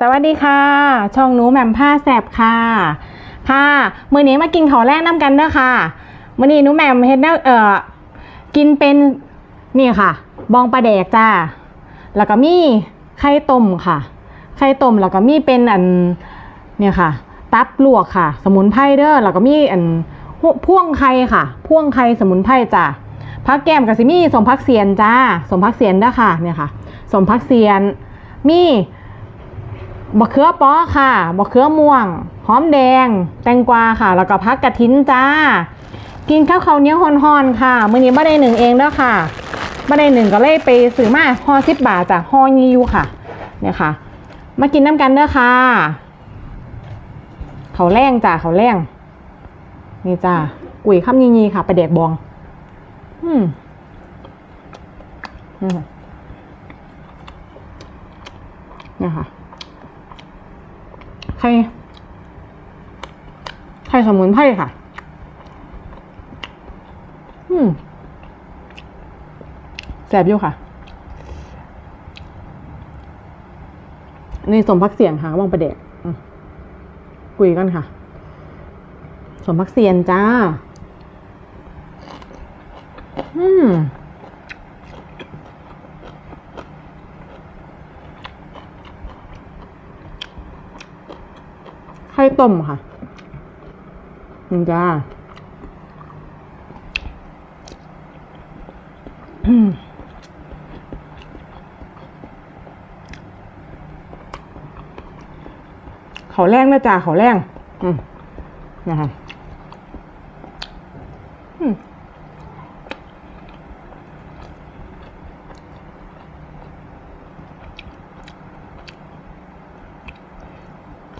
สวัสดีค่ะ ช่องหนูแหม่มผ้าแสบค่ะ ค่ะมื้อนี้มากินข้าวแรกน้ำกันเด้อค่ะมื้อนี้หนูแหม่มเฮ็ดแนวเอ่อกินเป็นนี่ค่ะ บองปลาแดกจ้า แล้วก็มีไข่ต้มค่ะ ไข่ต้มแล้วก็มีเป็นอันเนี่ยค่ะ ตับลวกค่ะ สมุนไพรเด้อแล้วก็มีอันพ่วงไข่ค่ะ พ่วงไข่สมุนไพรจ้าพักแก้มกับสิมี่สมพักเสียนจ้า สมพักเสียนเด้อค่ะ เนี่ยค่ะ สมพักเสียนมี บะเขือป้อค่ะบะเขือม่วง หอมแดง แตงกวาค่ะ แล้วก็พักกระถินจ้า กินข้าวเขาเนี้ยวฮอนๆค่ะมื้อนี้ไม่ได้หนึ่งเองเด้อค่ะไม่ได้หนึ่งก็เลยไปซื้อมาห่อสิบบาทจากห่อยีอยู่ค่ะ เนี่ยค่ะ มากินน้ำกันเด้อค่ะ เขาแรงจ้าเขาแรงนี่จ้ากุ๋ยข้ามยีๆค่ะไปลาแดกบอง อืมอืมเนี่ยค่ะ ไข่ไข่สมุนไพรค่ะ อืมแสบอยู่ค่ะ นี่สมพักเสียงค่ะมองประเดกคุยกันค่ะ สมพักเสียนจ้า อืม ไข่ต้มค่ะนี่จ้าเขาแรงนะจ้าเขาแรงอืมนะคะ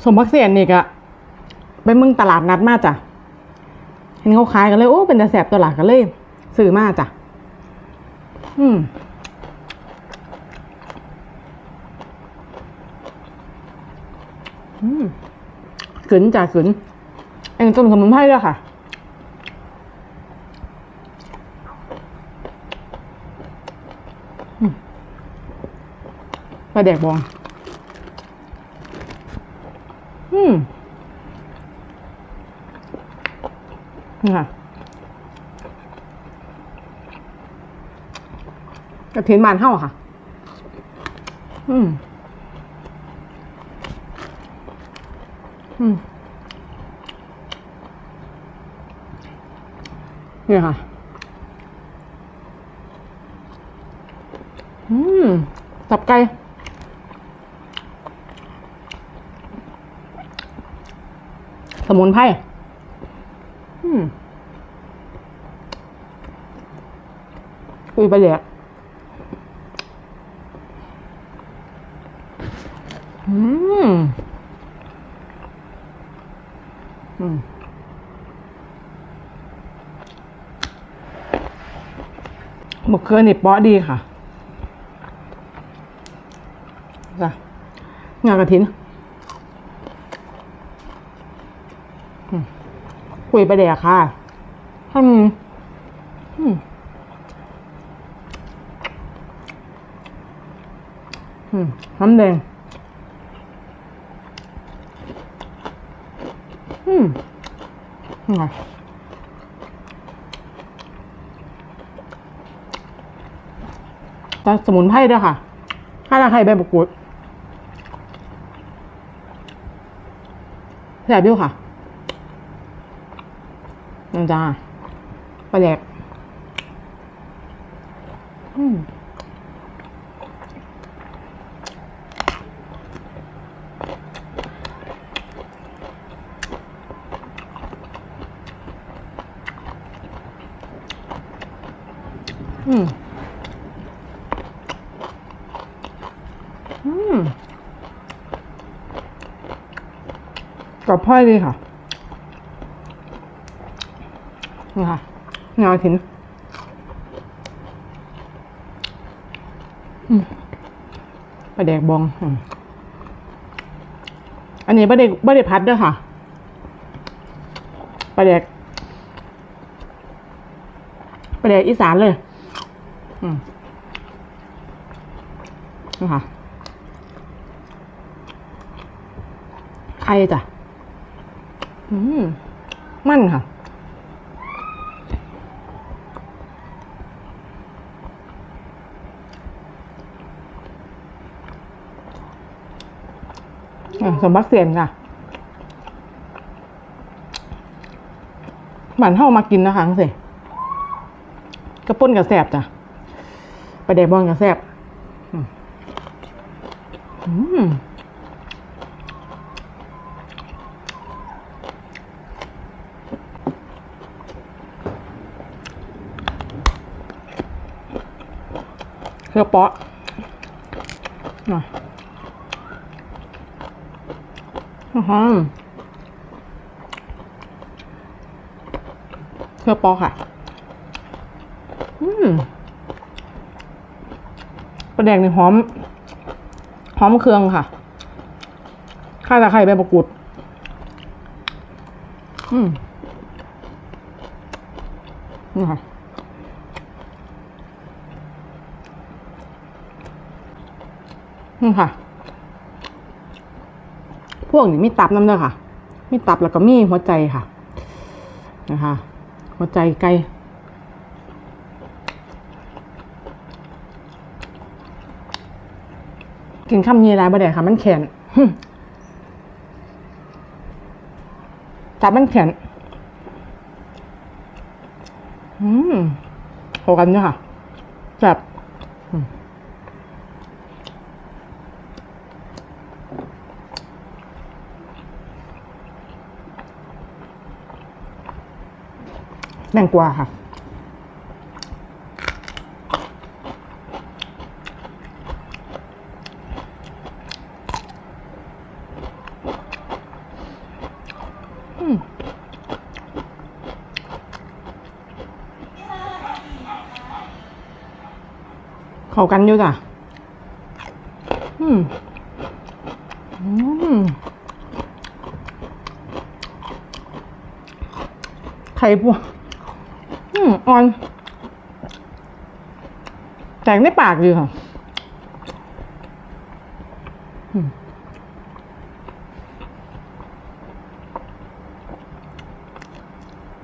สมพักเสียนนี่กะ ไปมึงตลาดนัดมาจ้ะ เห็นเขาขายกันเลย โอ้ เป็นต่แสบตลาดกันเลยซื้อมาจ้ะ อืมอืมกึนจ้ะกึนเองต้มสมุนไพรด้วยค่ะมปลาแดกบอง อืมนี่ ค่ะกระเทียมบานเท่าค่ะ อืม อืม นี่ค่ะ อืม ตับไก่สมุนไพร คุยไปเลยอืม อืมหมกเครือนี่เปาะดีค่ะจ้ะงากระถิน คุยไปเดี๋ยวค่ะให้มันอืมอืมน้ำแดงอืมนี่ไงแต่สมุนไพรด้วยค่ะข้าตาไทยใบบุกุดแสบอยู่ค่ะ นี่จ้าปลาแดกอืมอืม อืมกรอบพ่อยดีค่ะ นี่ค่ะเงาถินปลาแดกบอง อันนี้ปลาแดกปลาแดกพัดด้วยค่ะปลาแดกปลาแดกอีสานเลย อืมนี่ค่ะไข่จ้ะ อืม มันค่ะ สมบักเสียนค่ะหวานเท่ามากินนะคะสิกระปุ้นกับแสบจ้ะไปเดบอนกับแสบอืมเครือเปาะหน่อย อือฮึ เครือปอค่ะ อืมปลาแดงนี่หอม หอมเครื่องค่ะ ข้าตะไคร้ใบมะกรูด อืมนี่ค่ะนี่ค่ะ วกนี้มีตับน้ำเด้อค่ะ มีตับแล้วก็มีหัวใจค่ะ นะคะ หัวใจไก่กินข้ามยีรายบ่ได้ค่ะมันแข็งตับมันแข็งอืมเข้ากันเนี่ยค่ะแบบ แบ่งกวาค่ะ เข้ากันอยู่จ้ะอืม อืมไข่พวก มอ่อน แตกในปากดีค่ะ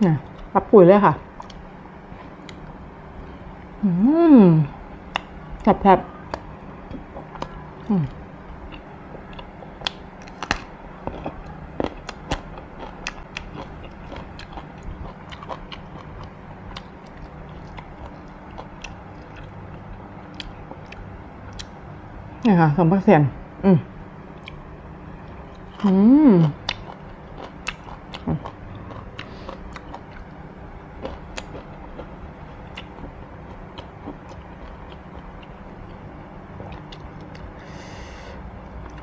นี่ยรับปุ๋ยเลยค่ะ อืมแผลบๆอืม นี่ยค่ะสมพักเสียนอืมอืม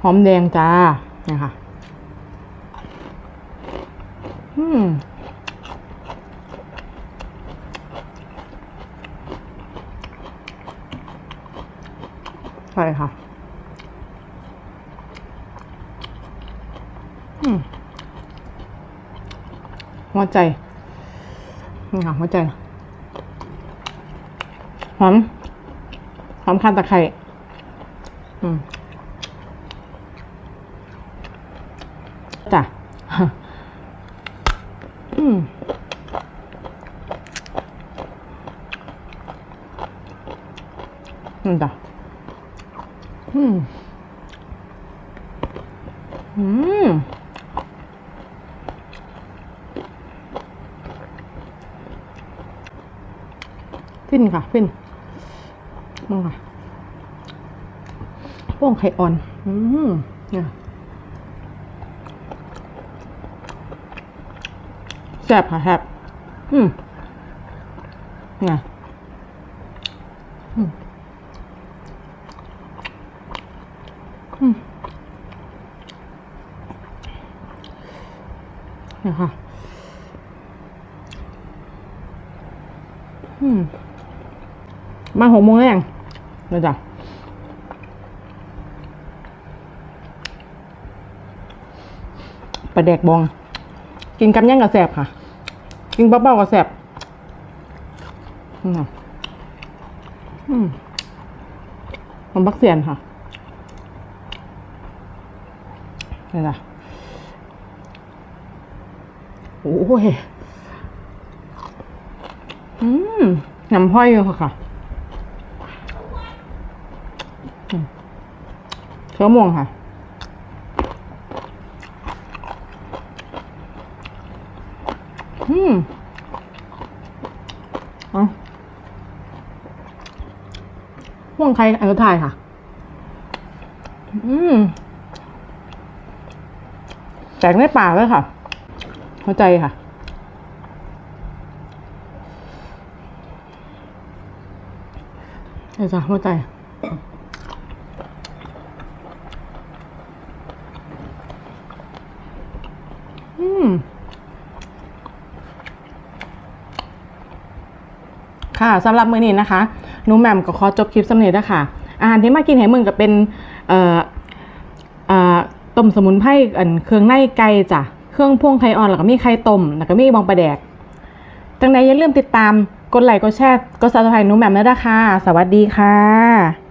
หอมแดงจ้าเนี่ยค่ะ อืมใช่ค่ะ อืม หัวใจนี่ค่ะหัวใจ หอม หอมข้าวตะไคร้จ้ะอืมอืมจ้ะอืมอืม ฟินค่ะฟินมองค่ะพวกไข่อ่อน อืมเนี่ยแซ่บค่ะแซ่บอืมไงอืมอืมเนี่ยค่ะ อืม มาหกโมงแล้วยังเดี๋ยจ้ะปลาแดกบอง กินกับย่างกับแสบค่ะ กินเบาๆกับแสบอืมมผมบักเสียนค่ะนี่จ้ะโอ้ย อืมยำห้อยอยู่ค่ะอืม เชื้อม่วงค่ะ อืมเอาม่วงใครอันสุดท้ายค่ะ อืมแตกในปากเลยค่ะ เข้าใจค่ะเดี๋ยวจ้ะเข้าใจ อืม ค่ะสำหรับมื้อนี้นะคะหนูแหม่มก็ขอจบคลิปสำเร็จแล้วค่ะ อาหารที่มากินให้มึงก็เป็นเอ่อเอ่อต้มสมุนไพรอันเครื่องในไก่จ้ะเครื่องพ่วงไข่อ่อนแล้วก็มีไข่ต้มแล้วก็มีบองปลาแดกจังใดอย่าลืมติดตามกดไลค์กดแชร์กดซับสไครต์หนูแหม่มด้วยนะคะสวัสดีค่ะ